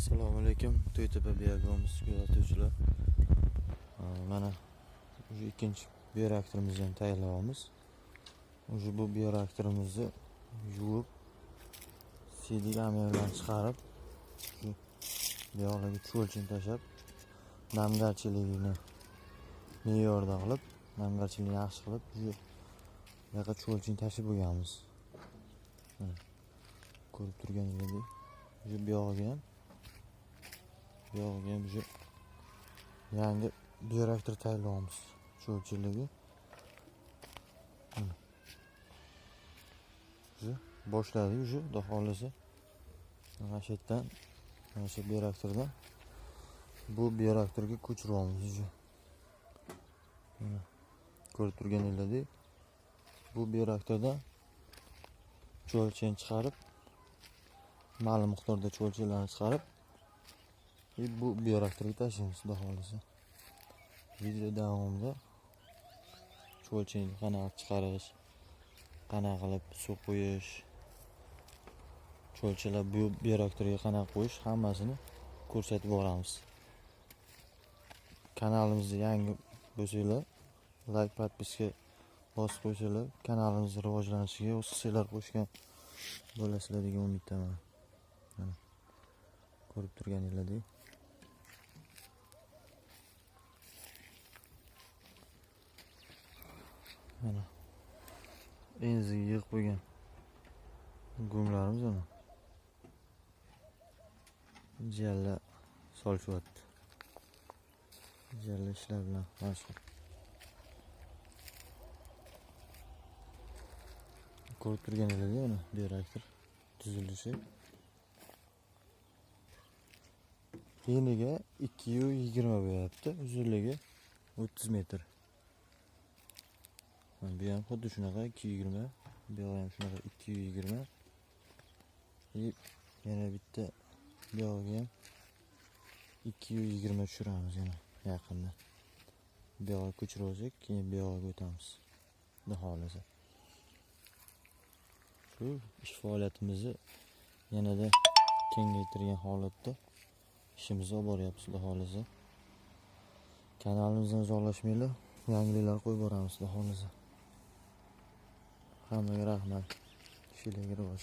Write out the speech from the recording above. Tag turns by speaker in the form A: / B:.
A: assalomu alaykum. To'ytepa biogomiz kuzatuvchilar. Mana уже ikkinchi bioreaktorimizni ham tayyorlayapmiz. Уже bu bioreaktorimizni yuvib siydik amellarni chiqarib shu buyoqlarga cho'lchini tashlab namgarchiligini me'yorda qilib namgarchilikni yaxshi qilib buyoqqa cho'lchini tashlab bo'lganmiz ko'rib turganingizdek bu buyog'iga ham buyog'iga ham shu yangi bioreaktor tayyorlayapmiz cho'lchiligi Mana. уже boshladik уже xudo xohlasa mana shu yerdan mana shu bioreaktordan bu bioreaktorga ko'chiryapmiz уже mana ko'rib turganinglardek bu bioreaktordan cho'lchini chiqarib ma'lum miqdorda cho'lchalarni chiqarib и bu bioreaktorga tashlaymiz xudo xohlasa video davomida cho'lchini qanaqa chiqarish qanaqa qilib suv quyish cho'lchalar bu bioreaktorga qanaqa qo'yish hammasini ko'rsatib boramiz kanalimizga yangi bo'lsanglar layk подписка bosib qo'ysanglar kanalimiz rivojlanishiga o'z hissanglar qo'shgan bo'lasizlar degan umiddaman Mana, ko'rib turganingizdek mana. Enziga yig'ib qo'ygan go'mlarimiz mana. Jalla solishyapti jalla ishlar bilan mashg'ul ko'rib turganingizdek mana bioreaktor tuzilishi. Eniga ikki yuz yigirma bo'lyapti uzunligi o'ttiz metr. Bu ham xuddi shunaqa ikki yu yigirma bu yog'i ham shunaqa ikki yu yigirma и yana bitta bu yog'iga ham ikki yu yigirma tushiramiz yana yaqinda bu yog'iga ko'chirib olsak keyin bu yog'iga o'tamiz xudo xohlasa shu ish faoliyatimizni yanada kengaytirgan holatda ishimizni olib boryapmiz xudo xohlasa kanalimizdan uzoqlashmanglar yangiliklar qo'yib boramiz xudo xohlasa Hamur Rahman. Şilegir var.